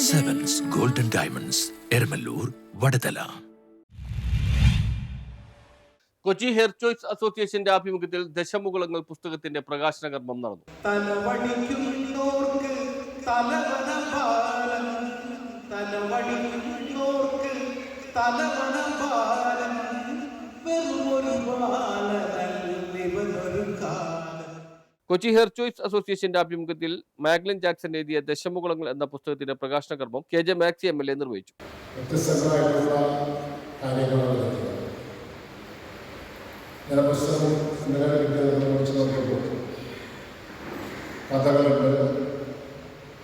Diamonds Eramalloor Vadathala Kochi hair choice അസോസിയേഷന്റെ ആഭിമുഖ്യത്തിൽ ദശമുകുളങ്ങൾ പുസ്തകത്തിന്റെ പ്രകാശന കർമ്മം നടന്നു. തലവടിക്കുന്നോർക്ക് തലവടിക്കുന്നോർക്ക് തലവന കൊച്ചി ഹെയർ ചോയ്സ് അസോസിയേഷന്റെ ആഭിമുഖ്യത്തിൽ മാഗ്ലിൻ ജാക്സൺ എഴുതിയ ദശമുകുളങ്ങൾ എന്ന പുസ്തകത്തിന്റെ പ്രകാശന കർമ്മം K J Maxi M L A നിർവഹിച്ചു.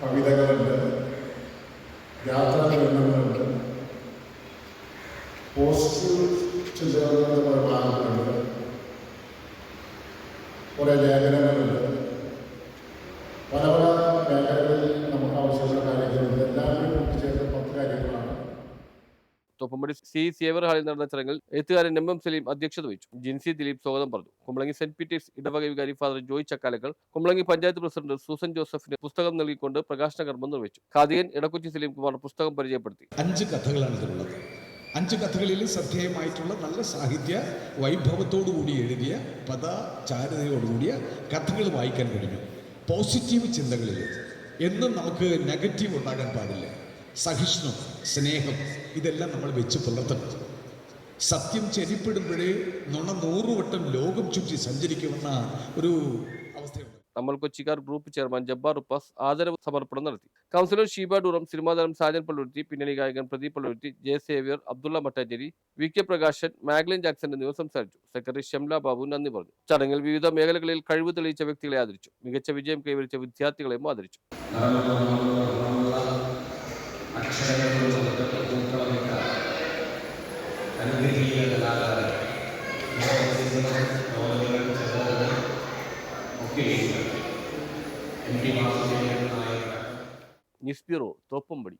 കവിതകളുണ്ട് യാത്രാവിവരണങ്ങളുണ്ട് പോസ്റ്റ് ചിന്തകളുടെ കുറേ ഭാഗങ്ങളുണ്ട് കുറേ ലേഖനങ്ങളുണ്ട്. പല പല മേഖലകളിൽ നമുക്ക് ആവശ്യമുള്ള കാര്യങ്ങളുണ്ട്. എല്ലാവരും കൂട്ടിച്ചേർത്ത് പത്ത് കാര്യങ്ങളാണ്. തോപ്പമ്പടി സി സേവർ ഹാളിൽ നടന്ന ചടങ്ങിൽ എഴുത്തുകാരൻ എം എം സലീം അധ്യക്ഷത വഹിച്ചു. ജിൻസി ദിലീപ് സ്വാഗതം പറഞ്ഞു. കുമ്പളങ്ങി സെന്റ് പീറ്റേഴ്സ് ഇടവക വികാരി Father Joy Chakkalakkal Kumbalangi panchayat president Susan ജോസഫിന് പുസ്തകം നൽകിക്കൊണ്ട് പ്രകാശന കർമ്മം നിർവഹിച്ചു. ഖാദിയൻ ഇടക്കുറ്റി സലീം കുമാർ പുസ്തകം പരിചയപ്പെടുത്തി. അഞ്ച് കഥകളാണ് ഇതിലുള്ളത്. അഞ്ച് കഥകളിൽ ശ്രദ്ധേയമായിട്ടുള്ള നല്ല സാഹിത്യ വൈഭവത്തോടുകൂടി എഴുതിയ പദ ചാരുതയോടുകൂടിയ കഥകൾ വായിക്കാൻ കഴിഞ്ഞു. പോസിറ്റീവ് ചിന്തകളിൽ എന്നും നമുക്ക് നെഗറ്റീവ് ഉണ്ടാകാൻ പാടില്ല. സഹിഷ്ണു സ്നേഹം ഇതെല്ലാം നമ്മൾ വെച്ച് പുലർത്തണം. സത്യം ചെരിപ്പിടുമ്പോഴേ നുണ നൂറുവട്ടം ലോകം ചുറ്റി സഞ്ചരിക്കുമെന്ന ഒരു നമ്മൾ കൊച്ചിക്കാർ ഗ്രൂപ്പ് ചെയർമാൻ ജബ്ബാർ ഉപ്പാസ് ആദരവ് സമർപ്പണം നടത്തി. കൗൺസിലർ ഷീബ ഡൂറം സിനിമാതാരം സാജൻ പള്ളുരുത്തി പിന്നണി ഗായകൻ Pradeep Palluruthy J Xavier Abdullah Mattancherry V K Prakashan Maglin Jackson എന്നിവർ സംസാരിച്ചു. സെക്രട്ടറി ഷംല ബാബു നന്ദി പറഞ്ഞു. ചടങ്ങിൽ വിവിധ മേഖലകളിൽ കഴിവ് തെളിയിച്ച വ്യക്തികളെ ആദരിച്ചു. മികച്ച വിജയം കൈവരിച്ച വിദ്യാർത്ഥികളെയും ആദരിച്ചു. News bureau Thoppumpady